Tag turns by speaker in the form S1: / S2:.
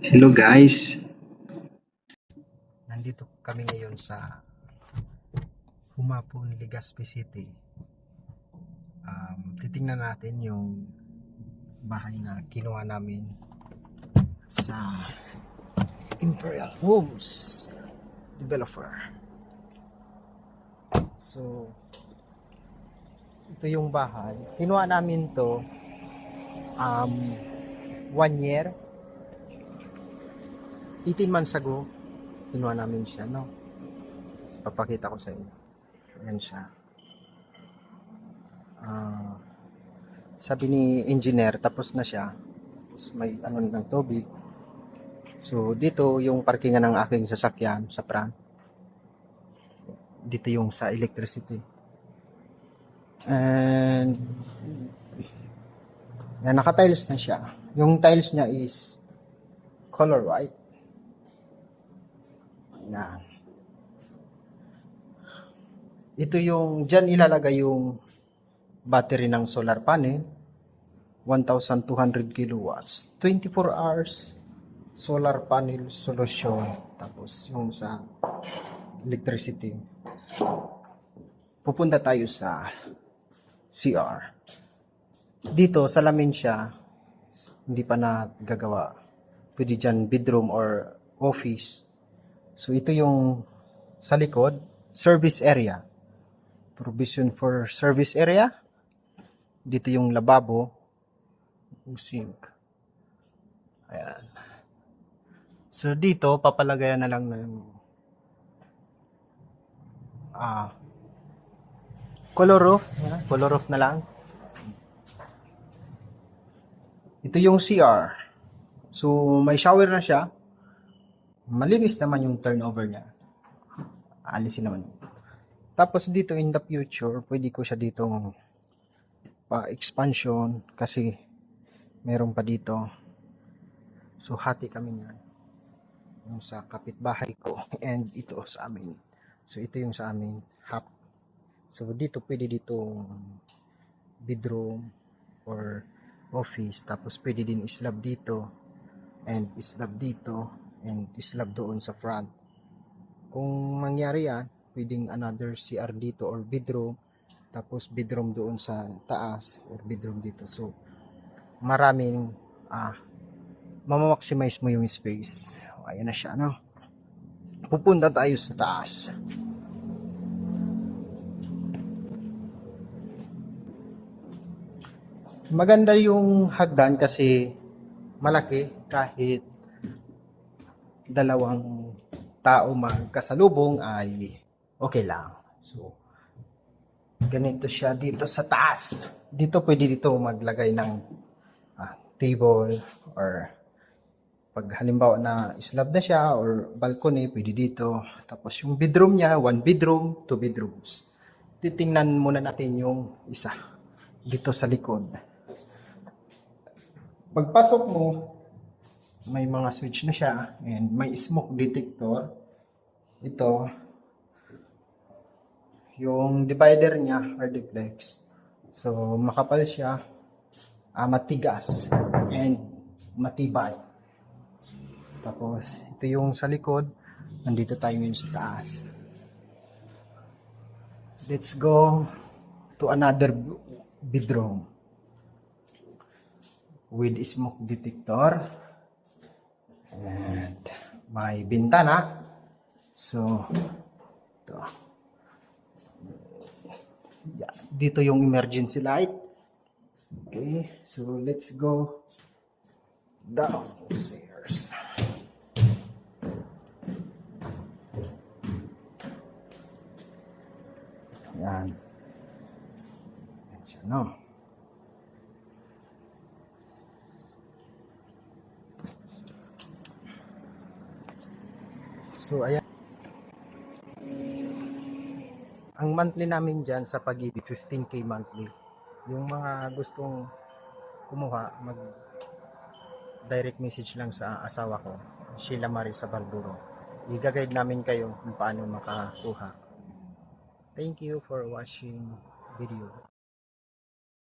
S1: Hello guys.
S2: Nandito kami ngayon sa Humapon, Legazpi City. Um, titingnan natin yung bahay na kinuha namin sa Imperial Homes Developer. So, ito yung bahay. Kinuha namin to um, one year 18 months ago, kinuha namin siya, no? Papakita ko sa inyo. Yan siya. Ah, sabi ni engineer, tapos na siya. Tapos may ano ng tubig. So, dito yung parkingan ng aking sasakyan sa front. Dito yung sa electricity. And, yan, naka-tiles na siya. Yung tiles niya is color white. Yan. Ito yung, dyan ilalagay yung battery ng solar panel. 1,200 kilowatts. 24 hours solar panel solution. Tapos yung sa electricity. Pupunta tayo sa CR. Dito, salamin siya. Hindi pa na gagawa. Pwede dyan bedroom or office. So ito yung sa likod, service area. Provision for service area. Dito yung lababo, yung sink. Ayan. So dito papalagayan na lang ng ah color roof, color roof na lang. Ito yung CR. So may shower na siya malinis naman yung turnover niya. Alisin naman. Tapos dito in the future, pwede ko siya ditong pa-expansion kasi meron pa dito. So hati kami niyan. Yung sa kapitbahay ko and ito sa amin. So ito yung sa amin half. So dito pwede dito bedroom or office tapos pwede din islab dito and islab dito and slab doon sa front. Kung mangyari yan, pwedeng another CR dito or bedroom, tapos bedroom doon sa taas or bedroom dito. So, maraming ah, mamamaximize mo yung space. Ayan na siya, no? Pupunta tayo sa taas. Maganda yung hagdan kasi malaki kahit dalawang tao magkasalubong ay okay lang. So, ganito siya dito sa taas. Dito pwede dito maglagay ng ah, table or pag halimbawa na slab na siya or balcony, pwede dito. Tapos yung bedroom niya, one bedroom, two bedrooms. Titingnan muna natin yung isa dito sa likod. Pagpasok mo, may mga switch na siya and may smoke detector. Ito yung divider niya or duplex so makapal siya ah, matigas and matibay. Tapos ito yung sa likod. Nandito tayo ngayon sa taas. Let's go to another bedroom with smoke detector may bintana. So, ito. Yeah, dito yung emergency light. Okay, so let's go down the stairs. Yan. Yan siya, no? So, ayan. Ang monthly namin dyan sa pag-ibig, 15k monthly. Yung mga gustong kumuha, mag direct message lang sa asawa ko, Sheila Marie sa Balburo. I-guide namin kayo kung paano makakuha. Thank you for watching video.